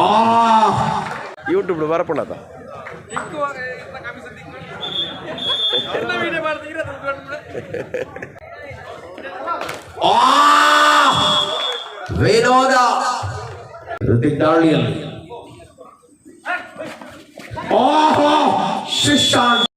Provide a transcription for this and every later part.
ಆ ಯೂಟ್ಯೂಬ್ ಬರಪುಣತ ಆ ವಿನೋದ ಋತಿಕ್ ದಾಳಿಯಲ್ಲಿ ಓಹೋ ಶಿಶಾಂತ್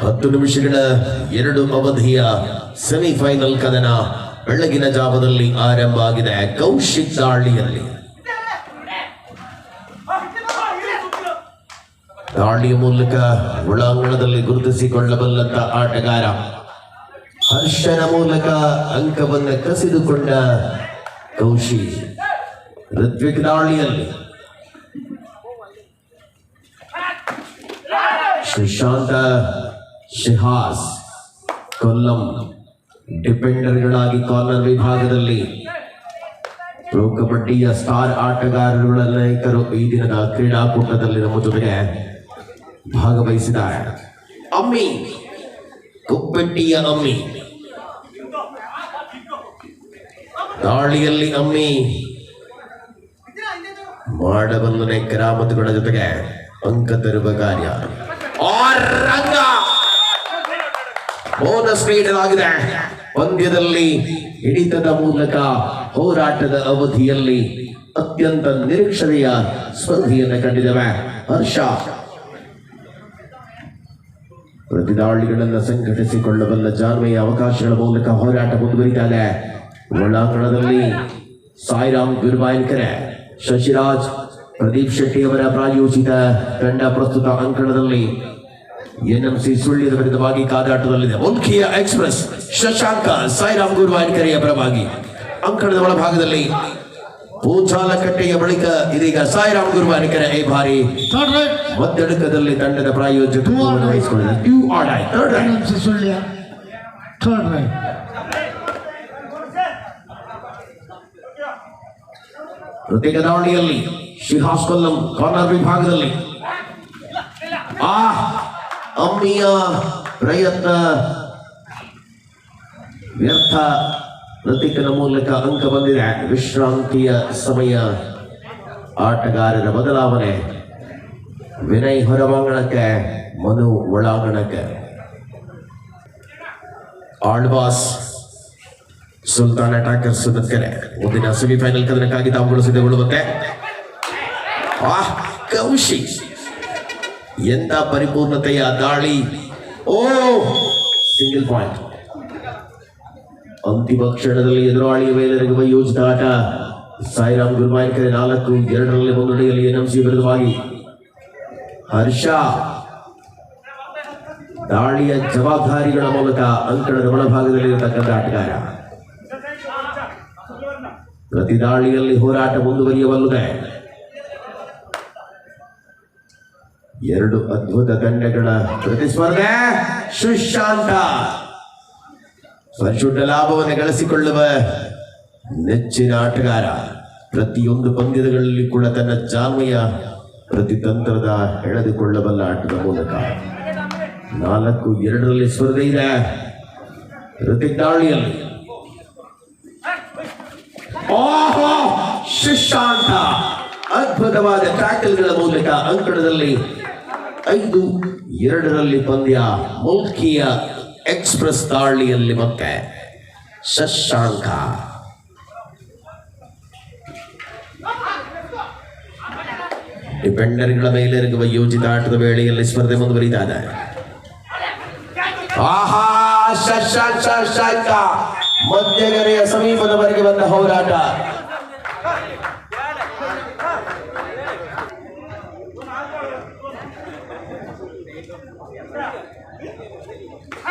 ಹತ್ತು ನಿಮಿಷಗಳ ಎರಡು ಅವಧಿಯ ಸೆಮಿಫೈನಲ್ ಕದನ ಬೆಳಗಿನ ಜಾವದಲ್ಲಿ ಆರಂಭ ಆಗಿದೆ ಕೌಶಿಕ್ ದಾಳಿಯಲ್ಲಿ. ದಾಳಿಯ ಮೂಲಕ ಒಳಾಂಗಣದಲ್ಲಿ ಗುರುತಿಸಿಕೊಳ್ಳಬಲ್ಲಂತ ಆಟಗಾರ ಹರ್ಷನ ಮೂಲಕ ಅಂಕವನ್ನು ಕಸಿದುಕೊಂಡ ಕೌಶಿಕ್. ಋತ್ವಿಕ್ ದಾಳಿಯಲ್ಲಿ ಸುಶಾಂತ ಶಿಹಾಸ್, ಕೊಲ್ಲಂ ಡಿಪೆಂಡರ್ಗಳಾಗಿ ಕಾರ್ನರ್ ವಿಭಾಗದಲ್ಲಿ ಪ್ರೊ ಕಬಡ್ಡಿಯ ಸ್ಟಾರ್ ಆಟಗಾರರುಗಳ ನಾಯಕರು ಈ ದಿನದ ಕ್ರೀಡಾಕೂಟದಲ್ಲಿ ನಮ್ಮ ಜೊತೆಗೆ ಭಾಗವಹಿಸಿದ್ದಾರೆ. ಅಮ್ಮಿ, ಕುಪ್ಪೆಟ್ಟಿಯ ಅಮ್ಮಿ. ದಾಳಿಯಲ್ಲಿ ಅಮ್ಮಿ. ಮಾಡಬಲ್ಲನೆ ಗ್ರಾಮಗಳ ಜೊತೆಗೆ ಅಂಕ ತರುವ ಕಾರ್ಯ. ರಂಗ ಬೋನಸ್ ನೀಡಲಾಗಿದೆ. ಪಂದ್ಯದಲ್ಲಿ ಹಿಡಿತದ ಮೂಲಕ ಹೋರಾಟದ ಅವಧಿಯಲ್ಲಿ ಅತ್ಯಂತ ನಿರೀಕ್ಷಣೆಯ ಸ್ಪರ್ಧೆಯನ್ನು ಕಂಡಿದ್ದೇವೆ. ಹರ್ಷ. ಪ್ರತಿದಾಳಿಗಳನ್ನು ಸಂಘಟಿಸಿಕೊಳ್ಳಬಲ್ಲ ಜಾನ್ಮೆಯ ಅವಕಾಶಗಳ ಮೂಲಕ ಹೋರಾಟ ಮುಂದುವರಿತಾನೆ ಒಳಾಂಗಣದಲ್ಲಿ ಸಾಯಿರಾಮ್ ಗುರುವಾಯನ್ಕರೆ ಶಶಿರಾಜ್, ಪ್ರದೀಪ್ ಶೆಟ್ಟಿ ಅವರ ಪ್ರಾಯೋಜಿತ ತಂಡ ಪ್ರಸ್ತುತ ಅಂಕಣದಲ್ಲಿ ಎನ್ಎಂಸಿ ಸುಳ್ಳಿನ ವಿರುದ್ಧವಾಗಿ ಕಾದಾಟದಲ್ಲಿದೆ. ಮುಲ್ಕಿಯ ಎಕ್ಸ್ಪ್ರೆಸ್ ಶಶಾಂಕ ಸಾಯಿರಾಮ್ ಗುರುವಾಯನ್ಕರೆಯ ಪರವಾಗಿ. ಅಂಕಣದ ಒಳಭಾಗದಲ್ಲಿ ಭೂಚಾಲಕಟ್ಟೆಯ ಬಳಿಕ ಇದೀಗ ಸಾಯಿರಾಮ್ ಗುರುವಾಯನ್ಕರೆ ಈ ಬಾರಿ ಮದ್ದಡಕದಲ್ಲಿ ತಂಡದ ರೈಟ್ ಪ್ರತ್ಯೇಕ ದಾವಣಿಯಲ್ಲಿ ಶಿಹಾಸ್ ಕೊಲ್ಲಂ ಕಾರ್ನರ್ ವಿಭಾಗದಲ್ಲಿ. ಆ ಅಮ್ಮಿಯ ಪ್ರಯತ್ನ ವ್ಯರ್ಥ ಪ್ರತೀಕನ ಮೂಲಕ ಅಂಕ ಬಂದಿದೆ ವಿಶ್ರಾಂತಿಯ ಸಮಯ ಆಟಗಾರರ ಬದಲಾವಣೆ ವಿನಯ್ ಹೊರವಾಂಗಣಕ್ಕೆ ಮನು ಒಳಾಂಗಣಕ್ಕೆ ಆಳ್ವಾಸ್ ಸುಲ್ತಾನ್ ಅಟ್ಯಾಕರ್ಸ್ ಸುದತ್ಕರೆ ಮುಂದಿನ ಸೆಮಿಫೈನಲ್ ಕದನಕ್ಕಾಗಿ ತಾವುಗಳು ಸಿದ್ಧಗೊಳ್ಳುವಂತೆ ಆ ಕೌಶಿ ಎಂತ ಪರಿಪೂರ್ಣತೆಯ ದಾಳಿ. ಓ ಸಿಂಗಲ್ ಪಾಯಿಂಟ್ ಅಂತಿಮ ಕ್ಷಣದಲ್ಲಿ ಎದುರಾಳಿಯ ಮೇಲೆರಗುವ ಯೋಜಿತ ಆಟ. ಸಾಯಿರಾಮ್ ಗುರುಮಾಯಕರೆ ನಾಲ್ಕು, ಎರಡರಲ್ಲಿ ಮುನ್ನಡೆಯಲ್ಲಿ ಎನ್ಎಂಸಿ ವಿರುದ್ಧವಾಗಿ. ಹರ್ಷ. ದಾಳಿಯ ಜವಾಬ್ದಾರಿಗಳ ಮೂಲಕ ಅಂಕಣದ ಒಳಭಾಗದಲ್ಲಿ ಇರತಕ್ಕಂಥ ಆಟಗಾರ. ಪ್ರತಿ ದಾಳಿಯಲ್ಲಿ ಹೋರಾಟ ಮುಂದುವರಿಯಬಲ್ಲದೆ. ಎರಡು ಅದ್ಭುತ ತಂಡಗಳ ಪ್ರತಿಸ್ಪರ್ಧೆ, ಸುಶಾಂತ. ಪರಿಶುದ್ಧ ಲಾಭವನ್ನು ಗಳಿಸಿಕೊಳ್ಳುವ ನೆಚ್ಚಿನ ಆಟಗಾರ. ಪ್ರತಿಯೊಂದು ಪಂದ್ಯಗಳಲ್ಲಿ ಕೂಡ ತನ್ನ ಜಾನ್ಮೆಯ ಪ್ರತಿತಂತ್ರದ ಎಳೆದುಕೊಳ್ಳಬಲ್ಲ ಆಟದ ಮೂಲಕ. ನಾಲ್ಕು, ಎರಡರಲ್ಲಿ ಸ್ಪರ್ಧೆ ಇದೆ. ಪ್ರತಿ ದಾಳಿಯಲ್ಲಿ. ಓಹೋ, ಸುಶಾಂತ. ಅದ್ಭುತವಾದ ಟ್ಯಾಕಲ್ಗಳ ಮೂಲಕ ಅಂಕಣದಲ್ಲಿ ಐದು, ಎರಡರಲ್ಲಿ ಪಂದ್ಯ ಮೌಖಿಯ ಎಕ್ಸ್ಪ್ರೆಸ್ ದಾಳಿಯಲ್ಲಿ ಮತ್ತೆ ಶಶಾಂಕ. ಡಿಪೆಂಡರ್ಗಳ ಮೇಲೆರಗುವ ಯೋಜಿತ ಆಟದ ವೇಳೆಯಲ್ಲಿ ಸ್ಪರ್ಧೆ ಮುಂದುವರಿತಾ ಇದೆ. ಆಹಾ, ಶಶಾಂಕ ಶಶಾಂಕ. ಮಧ್ಯಗೆರೆಯ ಸಮೀಪದವರೆಗೆ ಬಂದ ಹೋರಾಟ.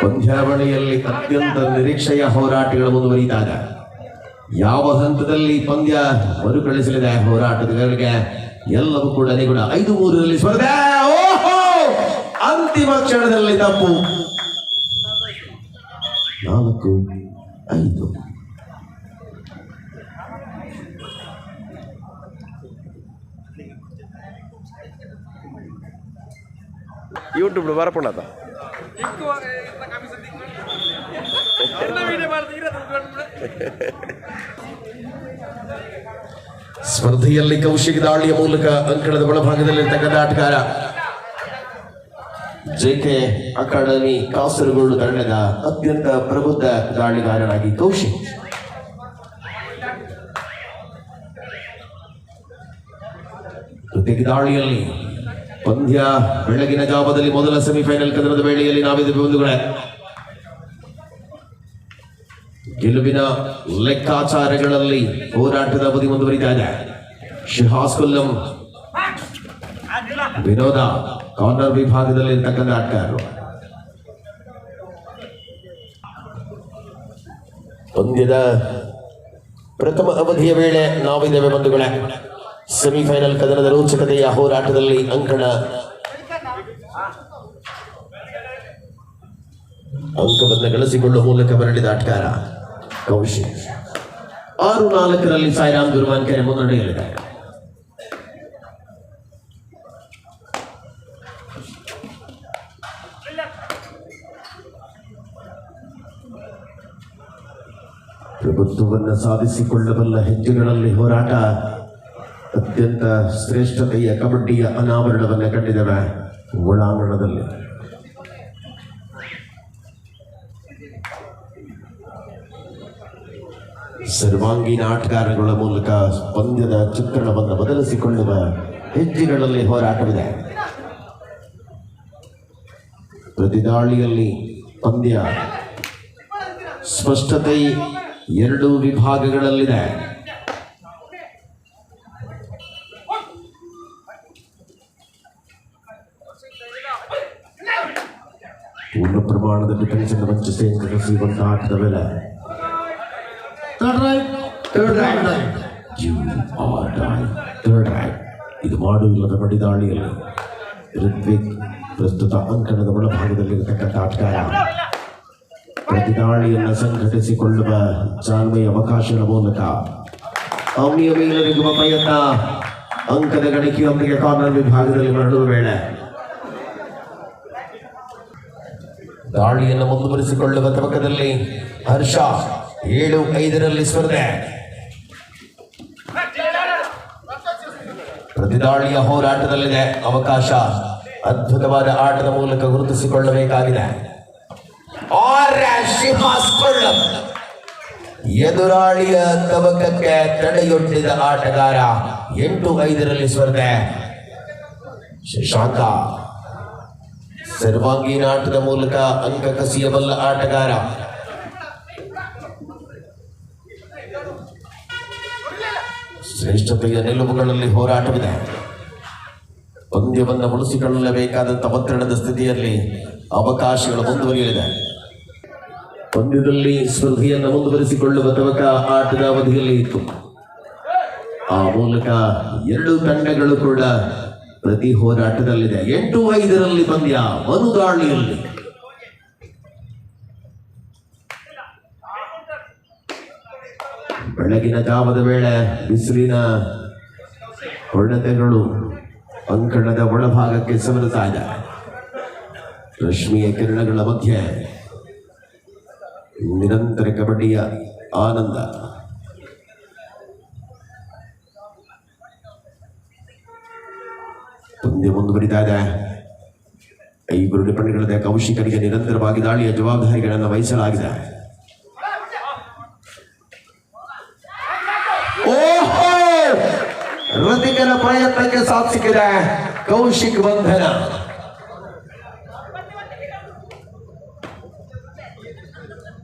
ಪಂದ್ಯಾವಳಿಯಲ್ಲಿ ಅತ್ಯಂತ ನಿರೀಕ್ಷೆಯ ಹೋರಾಟಗಳು ಮುಂದುವರಿದಾಗ ಯಾವ ಹಂತದಲ್ಲಿ ಪಂದ್ಯ ಮರುಕಳಿಸಲಿದೆ ಹೋರಾಟಗಾರರಿಗೆ? ಎಲ್ಲವೂ ಕೂಡ ನಿಗುಣ ಐದು ಮೂರರಲ್ಲಿ ಸ್ಪರ್ಧೆ! ಓಹೋ! ಅಂತಿಮ ಕ್ಷಣದಲ್ಲಿ ತಪ್ಪು. ನಾಲ್ಕು ಐದು. ಯೂಟ್ಯೂಬ್ ಬರಪುಣದ ಸ್ಪರ್ಧೆಯಲ್ಲಿ ಕೌಶಿಕ ದಾಳಿಯ ಮೂಲಕ ಅಂಕಣದ ಒಳಭಾಗದಲ್ಲಿರ್ತಕ್ಕಂಥ ಆಟಗಾರ ಜೆಕೆ ಅಕಾಡೆಮಿ ಕಾಸರಗೋಡು ತಂಡದ ಅತ್ಯಂತ ಪ್ರಬುದ್ಧ ದಾಳಿಗಾರನಾಗಿ ಕೌಶಿಕ್. ದಾಳಿಯಲ್ಲಿ ಪಂದ್ಯ ಬೆಳಗಿನ ಜಾವದಲ್ಲಿ ಮೊದಲ ಸೆಮಿಫೈನಲ್ ಕದನದ ವೇಳೆಯಲ್ಲಿ ನಾವಿದ್ದ ಬಂಧುಗಳೇ. ಗೆಲುವಿನ ಲೆಕ್ಕಾಚಾರಗಳಲ್ಲಿ ಹೋರಾಟದ ಅವಧಿ ಮುಂದುವರಿತಾ ಇದೆ ಶಿಹಾಸ್ ಕೊಲ್ಲಂ ವಿನೋದ, ಕಾರ್ನರ್ ವಿಭಾಗದಲ್ಲಿ ಇರ್ತಕ್ಕಂಥ ಆಟಗಾರರು. ಪಂದ್ಯದ ಪ್ರಥಮ ಅವಧಿಯ ವೇಳೆ ನಾವಿದ್ದೇವೆ ಬಂಧುಗಳೇ. ಸೆಮಿಫೈನಲ್ ಕದನದ ರೋಚಕತೆಯ ಹೋರಾಟದಲ್ಲಿ ಅಂಕಣ. ಅಂಕವನ್ನು ಗಳಿಸಿಕೊಳ್ಳುವ ಮೂಲಕ ಮರಳಿದ ಆಟಗಾರ. ಕೌಶಿಕ್ ಆರು ನಾಲ್ಕರಲ್ಲಿ ಸಾಯಿರಾಮ್ ಗುರುವಾನ್ ಕೆರೆ ಮುನ್ನಡೆಯಲಿದೆ ಪ್ರಭುತ್ವವನ್ನು ಸಾಧಿಸಿಕೊಳ್ಳಬಲ್ಲ ಹೆಜ್ಜೆಗಳಲ್ಲಿ ಹೋರಾಟ ಅತ್ಯಂತ ಶ್ರೇಷ್ಠತೆಯ ಕಬಡ್ಡಿಯ ಅನಾವರಣವನ್ನು ಕಂಡಿದ್ದೇವೆ ಒಳಾಂಗಣದಲ್ಲಿ. ಸರ್ವಾಂಗೀಣ ಆಟಗಾರಗಳ ಮೂಲಕ ಪಂದ್ಯದ ಚಿತ್ರಣವನ್ನು ಬದಲಿಸಿಕೊಳ್ಳುವ ಹೆಜ್ಜೆಗಳಲ್ಲಿ ಹೋರಾಟವಿದೆ. ಪ್ರತಿದಾಳಿಯಲ್ಲಿ ಪಂದ್ಯ ಸ್ಪಷ್ಟತೆ ಎರಡು ವಿಭಾಗಗಳಲ್ಲಿದೆ. ಪೂರ್ಣ ಪ್ರಮಾಣದ ಡಿಫೆನ್ಸ್ ಅನ್ನು ವಂಚಿಸಿ ಗಳಿಸಿಕೊಂಡ ಆಟದ ವೇಳೆ Third raid third raid third raid ಇದು ಮಾಡುವಿಲ್ಲದ ಬಡಿದಾಳಿಯಲ್ಲಿ ಋತ್ವಿಕ್ ಪ್ರಸ್ತುತ ಅಂಕಣದ ಒಳಭಾಗದಲ್ಲಿರತಕ್ಕಂಥ ಆಟಗಾರ ಪ್ರತಿದಾಳಿಯನ್ನು ಸಂಘಟಿಸಿಕೊಳ್ಳುವ ಜಾಣ್ಮೆ ಅವಕಾಶದ ಮೂಲಕ ಅವನಿಯ ಮೇಲರಿಗುವ ಪ್ರಯತ್ನ. ಅಂಕದ ಗಣಿಕೆಯೊಂದಿಗೆ ಕಾರ್ನರ್ ವಿಭಾಗದಲ್ಲಿ ಮರಳುವ ವೇಳೆ ದಾಳಿಯನ್ನು ಮುಂದುವರಿಸಿಕೊಳ್ಳುವ ತವಕದಲ್ಲಿ ಹರ್ಷ. ಏಳು ಐದರಲ್ಲಿ ಸ್ಪರ್ಧೆ. ಪ್ರತಿದಾಳಿಯ ಹೋರಾಟದಲ್ಲಿದೆ ಅವಕಾಶ. ಅದ್ಭುತವಾದ ಆಟದ ಮೂಲಕ ಗುರುತಿಸಿಕೊಳ್ಳಬೇಕಾಗಿದೆ. ಎದುರಾಳಿಯ ತವಕಕ್ಕೆ ತಡೆಯೊಡ್ಡಿದ ಆಟಗಾರ ಎಂಟು ಐದರಲ್ಲಿ ಸ್ಪರ್ಧೆ. ಶಶಾಂಕ. ಸರ್ವಾಂಗೀಣ ಆಟದ ಮೂಲಕ ಅಂಕ ಕಸಿಯಬಲ್ಲ ಆಟಗಾರ ಶ್ರೇಷ್ಠತೆಯ ನಿಲುವುಗಳಲ್ಲಿ ಹೋರಾಟವಿದೆ. ಪಂದ್ಯವನ್ನು ಉಳಿಸಿಕೊಳ್ಳಲೇಬೇಕಾದಂಥ ಒತ್ತಡದ ಸ್ಥಿತಿಯಲ್ಲಿ ಅವಕಾಶಗಳು ಮುಂದುವರಿಯಲಿದೆ. ಪಂದ್ಯದಲ್ಲಿ ಸ್ಪರ್ಧೆಯನ್ನು ಮುಂದುವರಿಸಿಕೊಳ್ಳುವ ತವಕ ಆಟದ ಅವಧಿಯಲ್ಲಿ ಇತ್ತು. ಆ ಮೂಲಕ ಎರಡು ತಂಡಗಳು ಕೂಡ ಪ್ರತಿ ಹೋರಾಟದಲ್ಲಿದೆ. ಎಂಟು ಐದರಲ್ಲಿ ಪಂದ್ಯ ಒಂದು ಬೆಳಗಿನ ಜಾವದ ವೇಳೆ ಬಿಸಿಲಿನ ಹೊಡೆತಗಳು ಅಂಕಣದ ಒಳಭಾಗಕ್ಕೆ ಸಮರುತ್ತಾ ಇದೆ ರಶ್ಮಿಯ ಕಿರಣಗಳ ಮಧ್ಯೆ ನಿರಂತರ ಕಬಡ್ಡಿಯ ಆನಂದ. ಪಂದ್ಯ ಮುಂದುವರಿತಾ ಇದೆ. ಇಬ್ಬರು ನಿಪುಣಗಳದ ಕೌಶಿಕರಿಗೆ ನಿರಂತರವಾಗಿ ದಾಳಿಯ ಜವಾಬ್ದಾರಿಗಳನ್ನು ವಹಿಸಲಾಗಿದೆ. ಋತಿಕನ ಪ್ರಯತ್ನಕ್ಕೆ ಸಾಥ್ ಸಿಕ್ಕಿದೆ. ಕೌಶಿಕ್ ಬಂಧನ.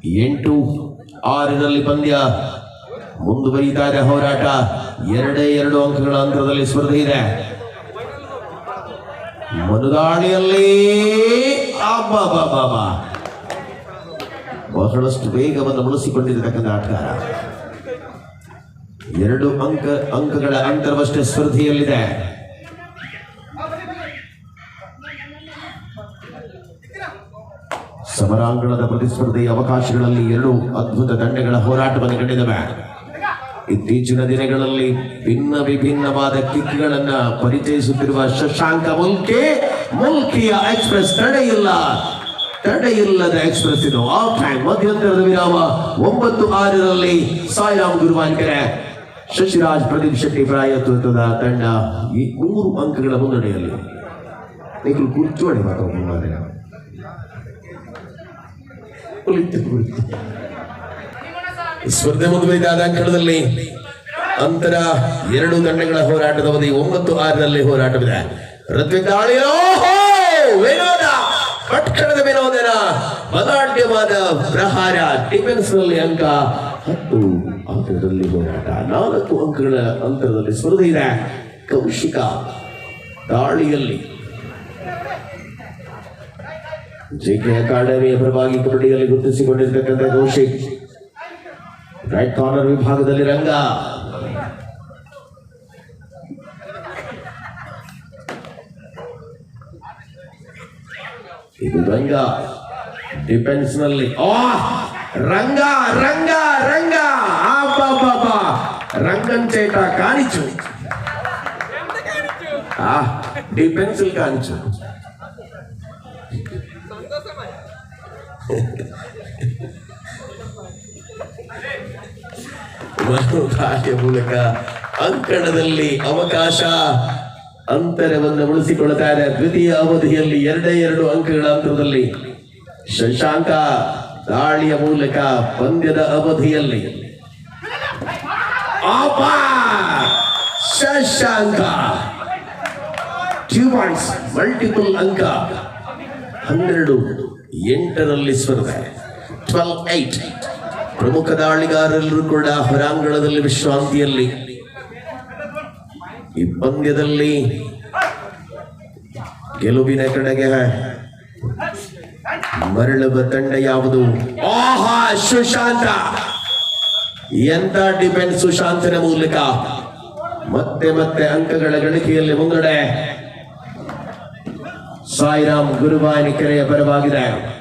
ಎಂಟು ಆರಿನಲ್ಲಿ ಪಂದ್ಯ. ಮುಂದುವರಿತಾ ಹೋರಾಟ. ಎರಡೇ ಎರಡು ಅಂಕಗಳ ಅಂತರದಲ್ಲಿ ಸ್ಪರ್ಧೆ ಇದೆ. ಮನುದಾಳಿಯಲ್ಲಿ. ಬಹಳಷ್ಟು ವೇಗವನ್ನು ಬಳಸಿಕೊಂಡಿರತಕ್ಕಂಥ ಆಟಗಾರ. ಎರಡು ಅಂಕ ಅಂಕಗಳ ಅಂತರವಷ್ಟೇ ಸ್ಪರ್ಧೆಯಲ್ಲಿದೆ. ಸಮರಾಂಗಣದ ಪ್ರತಿಸ್ಪರ್ಧೆಯ ಅವಕಾಶಗಳಲ್ಲಿ ಎರಡು ಅದ್ಭುತ ತಂಡಗಳ ಹೋರಾಟವನ್ನು ಕಂಡಿದ್ದಾವೆ. ಇತ್ತೀಚಿನ ದಿನಗಳಲ್ಲಿ ಭಿನ್ನ ವಿಭಿನ್ನವಾದ ಕಿಕ್ಗಳನ್ನು ಪರಿಚಯಿಸುತ್ತಿರುವ ಶಶಾಂಕ ಮುಲ್ಕೆ, ಮುಲ್ಕಿಯ ಎಕ್ಸ್ಪ್ರೆಸ್ ತಡೆಯಿಲ್ಲ. ತಡೆಯಿಲ್ಲದ ಎಕ್ಸ್ಪ್ರೆಸ್ ಇದು ಆಫ್ ಟೈಮ್ ಮಧ್ಯಂತರದ ವಿರಾಮ. ಒಂಬತ್ತು ಆರರಲ್ಲಿ ಸಾಯಿರಾಮ್ ಗುರುವಾಂಕೆರೆ ಶಶಿರಾಜ್ ಪ್ರದೀಪ್ ಶೆಟ್ಟಿ ಪ್ರಾಯತ್ವದ ತಂಡ ಈ ಮೂರು ಅಂಕಗಳ ಮುನ್ನಡೆಯಲ್ಲಿ ನೀವು ಕುರ್ಚೋಡಿ ಮಾತಾಡ ಕುಳಿತು ಕುಳಿತು ಸ್ಪರ್ಧೆ ಮುಂದುವರಿದಾದ ಅಂಕಣದಲ್ಲಿ ಅಂತರ ಎರಡು ತಂಡಗಳ ಹೋರಾಟದ ಅವಧಿ ಒಂಬತ್ತು ಆರರಲ್ಲಿ ಹೋರಾಟವಿದೆ! ವಿನೋದ, ಪಟ್ಕಣದ ವಿನೋದನ, ಬಲಾಢ್ಯವಾದ ಪ್ರಹಾರ ಡಿಫೆನ್ಸ್ನಲ್ಲಿ ಅಂಕ ಹತ್ತು. ಅಂಕದಲ್ಲಿ ಹೋರಾಟ. ನಾಲ್ಕು ಅಂಕಗಳ ಅಂತರದಲ್ಲಿ ಸ್ಪರ್ಧೆ ಇದೆ. ಕೌಶಿಕ ದಾಳಿಯಲ್ಲಿ. ಜೆಕೆ ಅಕಾಡೆಮಿಯ ಪರವಾಗಿ ಕಬಡ್ಡಿಯಲ್ಲಿ ಗುರುತಿಸಿಕೊಂಡಿರ್ತಕ್ಕಂಥ ಕೌಶಿಕ್. ರೈಟ್ ಕಾರ್ನರ್ ವಿಭಾಗದಲ್ಲಿ ರಂಗ. ಇದು ರಂಗ. ಡಿಫೆನ್ಸ್ನಲ್ಲಿ. ಆ ರಂಗ ರಂಗ ರಂಗ. ರಂಗನ್ ಚೇಟ ಕಾಣಿಚು ಆ కానిచు ಕಾಣಿಚು ಮನೋದಾರ್ಯ ಮೂಲಕ ಅಂಕಣದಲ್ಲಿ ಅವಕಾಶ. ಅಂತರವನ್ನು ಉಳಿಸಿಕೊಳ್ಳುತ್ತಾರೆ ಇದೆ ದ್ವಿತೀಯ ಅವಧಿಯಲ್ಲಿ ಎರಡೇ ಎರಡು ಅಂಕಗಳ ಅಂತರದಲ್ಲಿ ಶಶಾಂಕ ದಾಳಿಯ ಮೂಲಕ ಪಂದ್ಯದ ಅವಧಿಯಲ್ಲಿ. ಆಪ ಶಶಾಂಕ ಟೂ ಪಾಯಿಂಟ್ಸ್ ಮಲ್ಟಿಪಲ್ ಅಂಕ ಹನ್ನೆರಡು, ಎಂಟರಲ್ಲಿ ಸ್ಪರ್ಧೆ ಟ್ವೆಲ್ ಏಟ್ ಪ್ರಮುಖ ದಾಳಿಗಾರರೆಲ್ಲರೂ ಕೂಡ ಹೊರಾಂಗಣದಲ್ಲಿ ವಿಶ್ರಾಂತಿಯಲ್ಲಿ. ಈ ಪಂದ್ಯದಲ್ಲಿ ಗೆಲುವಿನ ಕಡೆಗೆ ಮರಳುವ ತಂಡ ಯಾವುದು? ಆಹಾ ಸುಶಾಂತ ಎಂತ ಡಿಪೆಂಡ್ ಸುಶಾಂತನ ಮೂಲಕ? ಮತ್ತೆ ಮತ್ತೆ ಅಂಕಗಳ ಗಳಿಕೆಯಲ್ಲಿ ಮುನ್ನಡೆ ಸಾಯಿರಾಮ್ ಗುರುವಾನಿ ಕೆರೆಯ ಪರವಾಗಿದೆ.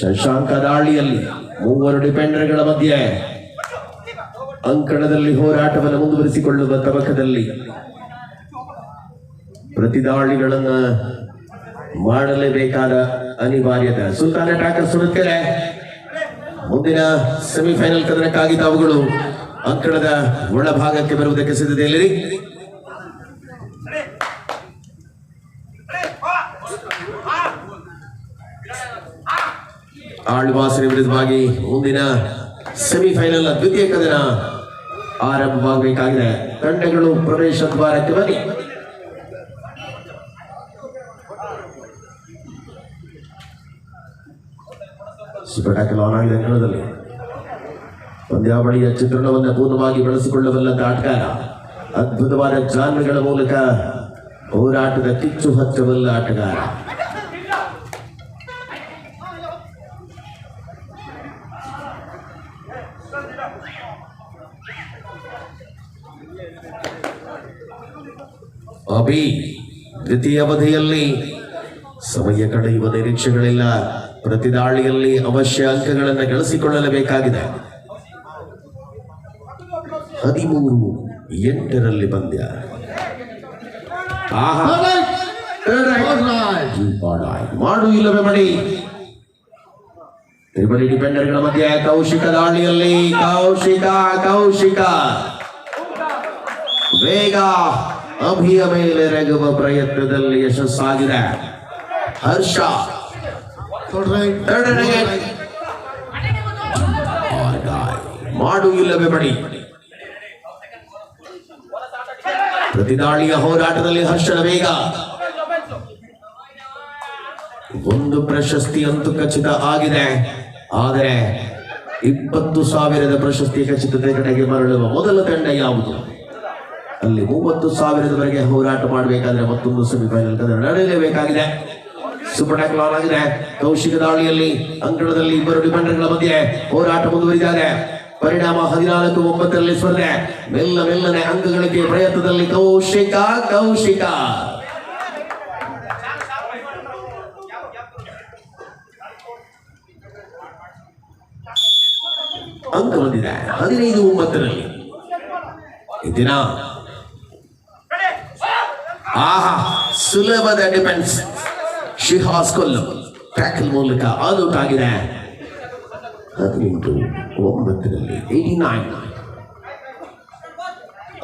ಶಶಾಂಕ ದಾಳಿಯಲ್ಲಿ ಮೂವರು ಡಿಪೆಂಡರ್ಗಳ ಮಧ್ಯೆ ಅಂಕಣದಲ್ಲಿ ಹೋರಾಟವನ್ನು ಮುಂದುವರಿಸಿಕೊಳ್ಳುವ ತವಕದಲ್ಲಿ ಪ್ರತಿದಾಳಿಗಳನ್ನ ಮಾಡಲೇಬೇಕಾದ ಅನಿವಾರ್ಯತೆ. ಸುಲ್ತಾನ ಟಾಕರ್ ಸುಡುತ್ತೇನೆ ಮುಂದಿನ ಸೆಮಿಫೈನಲ್ ಕದನಕ್ಕಾಗಿ ತಾವುಗಳು ಅಂಕಣದ ಒಳಭಾಗಕ್ಕೆ ಬರುವುದಕ್ಕೆ ಸಿದ್ಧತೆಯಲ್ಲಿರಿ ಆಳ್ವಾಸನೆ ವಿರುದ್ಧವಾಗಿ ಮುಂದಿನ ಸೆಮಿಫೈನಲ್ ದ್ವಿತೀಯ ಕದನ ಆರಂಭವಾಗಬೇಕಾಗಿದೆ. ತಂಡಗಳು ಪ್ರವೇಶ ದ್ವಾರಕ್ಕೆ ಬನ್ನಿ. ಸ್ಫಟಿಕ ಆನ್ ಆಗಿದೆ ಅಂಗಳದಲ್ಲಿ ಪಂದ್ಯಾವಳಿಯ ಚಿತ್ರಣವನ್ನು ಪೂರ್ಣವಾಗಿ ಬಳಸಿಕೊಳ್ಳಬಲ್ಲ ಆಟಗಾರ ಅದ್ಭುತವಾದ ಜಾನ್ವಿಗಳ ಮೂಲಕ ಹೋರಾಟದ ಕಿಚ್ಚು ಹಚ್ಚಬಲ್ಲ ಆಟಗಾರ. ಅಭಿ ದ್ವಿತೀಯ ಅವಧಿಯಲ್ಲಿ ಸಮಯ ಕಳೆಯುವ ನಿರೀಕ್ಷೆಗಳಿಲ್ಲ. ಪ್ರತಿ ದಾಳಿಯಲ್ಲಿ ಅವಶ್ಯ ಅಂಕಗಳನ್ನು ಗಳಿಸಿಕೊಳ್ಳಲೇಬೇಕಾಗಿದೆ. ಹದಿಮೂರು ಎಂಟರಲ್ಲಿ ಪಂದ್ಯ. ಮಾಡು ಇಲ್ಲವೇ ಮಡಿ. ತ್ರಿಬಲಿ ಡಿಫೆಂಡರ್ಗಳ ಮಧ್ಯೆ ಕೌಶಿಕ ದಾಳಿಯಲ್ಲಿ ಕೌಶಿಕ ಕೌಶಿಕ. ವೇಗ ಅಭಿಯ ಮೇಲೆ ರೆಗುವ ಪ್ರಯತ್ನದಲ್ಲಿ ಯಶಸ್ಸಾಗಿದೆ. ಹರ್ಷ. Third right. ಎರಡನೆಗೆ ಮಾಡು ಇಲ್ಲವೇ ಬಡಿ. ಪ್ರತಿದಾಳಿಯ ಹೋರಾಟದಲ್ಲಿ ಹರ್ಷಣ ವೇಗ ಒಂದು ಪ್ರಶಸ್ತಿ ಅಂತೂ ಖಚಿತ ಆಗಿದೆ. ಆದರೆ ಇಪ್ಪತ್ತು ಸಾವಿರದ ಪ್ರಶಸ್ತಿ ಖಚಿತತೆ ಕಡೆಗೆ ಮರಳುವ ಮೊದಲ ತಂಡ ಯಾವುದು? ಅಲ್ಲಿ ಮೂವತ್ತು ಸಾವಿರದವರೆಗೆ ಹೋರಾಟ ಮಾಡಬೇಕಾದ್ರೆ ಮತ್ತೊಂದು ಸೆಮಿಫೈನಲ್ ಕದ ನಡೆಯಲೇಬೇಕಾಗಿದೆ. ಸೂಪರ್ ಟ್ಯಾಕ್ಲ್ ಆನ್ ಆಗಿದೆ. ಕೌಶಿಕ ದಾಳಿಯಲ್ಲಿ ಅಂಕಣದಲ್ಲಿ ಇಬ್ಬರು ಡಿಫೆಂಡರ್ಗಳ ಮಧ್ಯೆ ಹೋರಾಟ ಮುಂದುವರಿದಿದೆ. ಪರಿಣಾಮ ಹದಿನಾಲ್ಕು, ಒಂಬತ್ತರಲ್ಲಿ ಸ್ಪರ್ಧೆ. ಮೆಲ್ಲ ಮೆಲ್ಲನೆ ಅಂಕಗಳಿಗೆ ಪ್ರಯತ್ನದಲ್ಲಿ ಕೌಶಿಕ ಕೌಶಿಕ. ಅಂಕ ಬಂದಿದೆ. ಹದಿನೈದು, ಒಂಬತ್ತರಲ್ಲಿ. ದಿನ ಆಹಾ, ಸುಲಭದ ಡಿಫೆನ್ಸ್ ಶಿಹಾಸ್ ಕೊಲ್ಲು. ಟ್ಯಾಕಲ್ ಮೂಲಕ ಆಲ್ಔಟ್ ಆಗಿದೆ. ಹದಿನೆಂಟು ಒಂಬತ್ತರಲ್ಲಿ ಏಯ್ಟಿ ನೈನ್.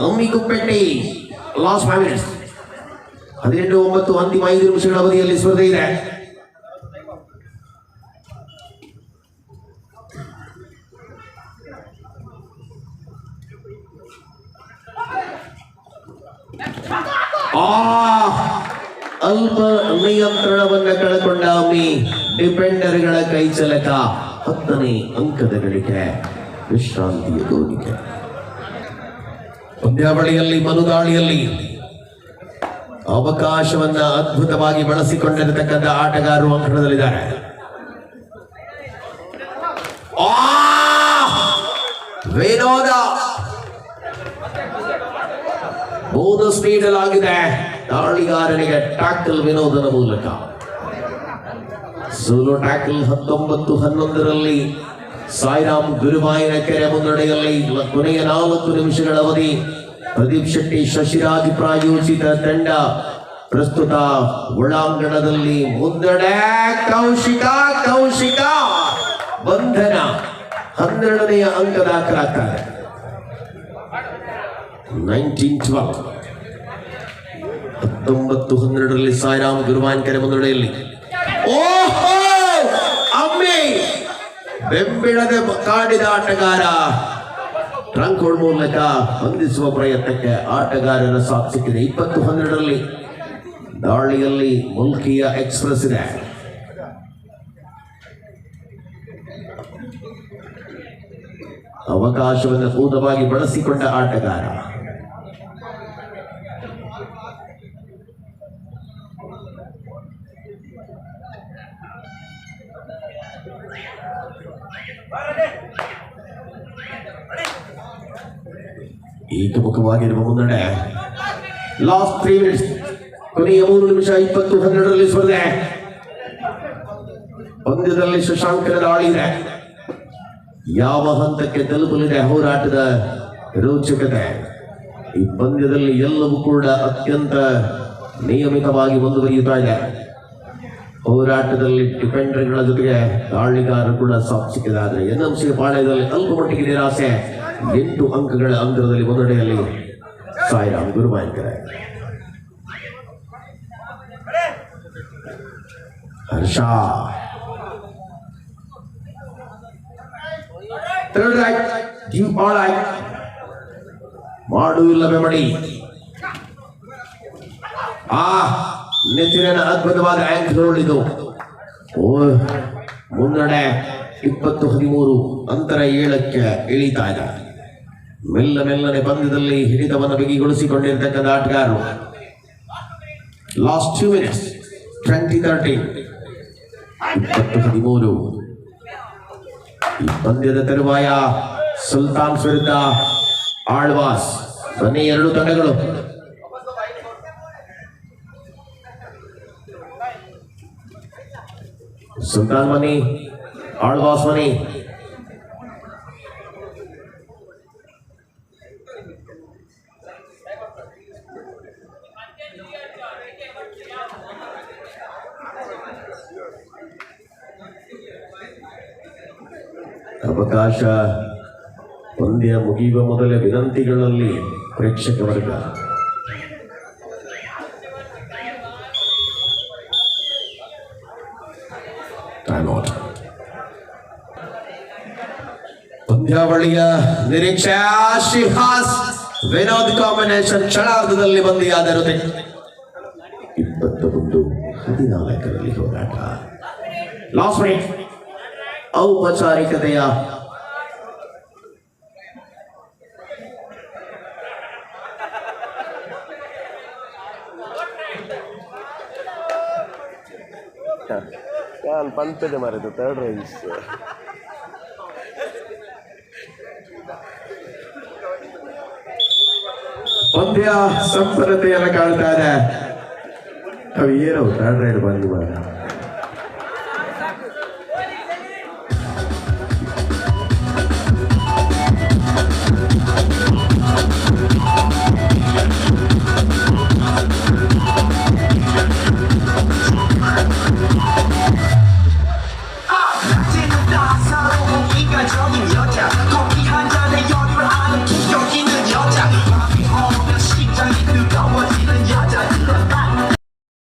ಅಮ್ಮಿ ಕುಪ್ಪೆಟ್ಟಿ ಲಾಸ್ಟ್ ಫೈವ್ ಮಿನಿಟ್ಸ್ ಹದಿನೆಂಟು ಒಂಬತ್ತು ಅಂತಿಮ ಐದು ನಿಮಿಷಗಳ ಅವಧಿಯಲ್ಲಿ ಸ್ಪರ್ಧೆ ಇದೆ. ಗಳಿಕೆ ವಿಶ್ರಾಂತಿಯ ಗೋರಿಕೆ ಪಂದ್ಯಾವಳಿಯಲ್ಲಿ ಮನುದಾಳಿಯಲ್ಲಿ ಅವಕಾಶವನ್ನ ಅದ್ಭುತವಾಗಿ ಬಳಸಿಕೊಂಡಿರತಕ್ಕಂಥ ಆಟಗಾರರು ಅಂಕಣದಲ್ಲಿದ್ದಾರೆ! ವಿನೋದ ಬೋನಸ್ ನೀಡಲಾಗಿದೆ. ದಾಳಿಗಾರನಿಗೆ ಟ್ಯಾಕಲ್ ವಿನೋದನ ಮೂಲಕ. ಸೋಲೋ ಟ್ಯಾಕಲ್ ಹತ್ತೊಂಬತ್ತು ಹನ್ನೊಂದರಲ್ಲಿ ಸಾಯಿರಾಮ್ ಗುರುಬಾಯಿನ ಕೆರೆ ಮುನ್ನಡೆಯಲ್ಲಿ ಕೊನೆಯ ನಾಲ್ಕು ನಿಮಿಷಗಳ ಅವಧಿ. ಪ್ರದೀಪ್ ಶೆಟ್ಟಿ ಶಶಿರಾಜ್ ಪ್ರಾಯೋಜಿತ ತಂಡ ಪ್ರಸ್ತುತ ಒಳಾಂಗಣದಲ್ಲಿ ಮುನ್ನಡೆ. ಕೌಶಿಕ ಕೌಶಿಕ. ಬಂಧನ ಹನ್ನೆರಡನೆಯ ಅಂಕ ದಾಖಲಾಗ್ತಾರೆ ನೈನ್ಟೀನ್ ಹತ್ತೊಂಬತ್ತು ಹನ್ನೆರಡರಲ್ಲಿ ಸಾಯಿರಾಮ್ ಗುರುವಾನ್ ಕೆರೆ ಮುನ್ನಡೆಯಲ್ಲಿ ಬೆಂಬಿಡದೆ ಕಾಡಿದ ಆಟಗಾರ. ಹೋಲ್ಡ್ ಮೂಲಕ ಹೊಂದಿಸುವ ಪ್ರಯತ್ನಕ್ಕೆ ಆಟಗಾರರ ಸಾಥ್ ಸಿಕ್ಕಿದೆ. ಇಪ್ಪತ್ತು ಹನ್ನೆರಡರಲ್ಲಿ ದಾಳಿಯಲ್ಲಿ ಮುಲ್ಕಿಯ ಎಕ್ಸ್ಪ್ರೆಸ್ ಇದೆ. ಅವಕಾಶವನ್ನು ಕೂದವಾಗಿ ಬಳಸಿಕೊಂಡ ಆಟಗಾರ. ಏಕಮುಖವಾಗಿರುವ ಮುನ್ನಡೆ. ಲಾಸ್ಟ್ ತ್ರೀ ಮಿನಿಟ್ಸ್ ಕೊನೆಯ ಮೂರು ನಿಮಿಷ ಇಪ್ಪತ್ತು ಹನ್ನೆರಡರಲ್ಲಿ ಸೊನ್ನೆ ಪಂದ್ಯದಲ್ಲಿ ಶಶಾಂಕರ ದಾಳಿದೆ ಯಾವ ಹಂತಕ್ಕೆ ತಲುಪಲಿದೆ ಹೋರಾಟದ ರೋಚಕತೆ? ಈ ಪಂದ್ಯದಲ್ಲಿ ಎಲ್ಲವೂ ಕೂಡ ಅತ್ಯಂತ ನಿಯಮಿತವಾಗಿ ಮುಂದುವರಿಯುತ್ತಾ ಇದೆ. ಹೋರಾಟದಲ್ಲಿ ಡಿಫೆಂಡರ್ಗಳ ಜೊತೆಗೆ ದಾಳಿಗಾರರು ಕೂಡ ಸಾಥ್ ಸಿಕ್ಕಿದ್ದಾರೆ ಎನ್ಎಂಸಿ ಪಾಳ್ಯದಲ್ಲಿ ಅಲ್ಪ ಮಟ್ಟಿಗೆ ನಿರಾಸೆ ಎಂಟು ಅಂಕಗಳ ಅಂತರದಲ್ಲಿ ಮುನ್ನಡೆಯಲ್ಲಿ Sairam ಗುರುಮಾಯ್ಕರೆ Harsha third raid give all right ಮಾಡು ಇಲ್ಲವೇ ಮಡಿ ಆ ನೆಚ್ಚಿನ ಅದ್ಭುತವಾದ ಆಂಕ್ ಇದು ಓ ಮುನ್ನಡೆ ಇಪ್ಪತ್ತು ಹದಿಮೂರು ಅಂತರ ಏಳಕ್ಕೆ ಇಳಿತಾ ಇದೆ ಮೆಲ್ಲ ಮೆಲ್ಲನೆ ಪಂದ್ಯದಲ್ಲಿ ಹಿಡಿತವನ್ನು ಬಿಗಿಗೊಳಿಸಿಕೊಂಡಿರ್ತಕ್ಕಂಥ ಆಟಗಾರರು. Last two minutes twenty thirty ಇಪ್ಪತ್ತು ಹದಿಮೂರು. ಈ ಪಂದ್ಯದ ತರುವಾಯ ಸುಲ್ತಾನ್ ವಿರುದ್ಧ ಆಳ್ವಾಸ್ ಬನ್ನಿ ಎರಡು ತಂಡಗಳು. ಸುಲ್ತಾನ್ ಮನಿ ಮನಿ. ಅವಕಾಶ ಪಂದ್ಯ ಮುಗಿಯುವ ಮೊದಲೇ ವಿನಂತಿಗಳಲ್ಲಿ ಪ್ರೇಕ್ಷಕ ವರ್ಗ Out. ಪಂದ್ಯಾವಳಿಯ ನಿರೀಕ್ಷೆ ಶಿಹಾಸ್ ವಿನೋದ್ ಕಾಂಬಿನೇಷನ್ ಕ್ಷಣಾರ್ಧದಲ್ಲಿ ಬಂದಿಯಾದಿರುತ್ತೆ ಇಪ್ಪತ್ತ ಒಂದು ಹದಿನಾಲ್ಕರಲ್ಲಿ ಹೋರಾಟ ಲಾಸ್ಟ್ ಔಪಚಾರಿಕತೆಯ ಬಂತಿದೆ ಮರೆತು ತರ್ಡ್ ರೈಸ್ ಪಂದ್ಯ ಸಂಪ್ರತೆಯನ್ನು ಕಾಣ್ತಾರೆ ಇದೆ. ಅವು ಏನವು ತರ್ಡ್ ರೈಡ್ ಬಂದು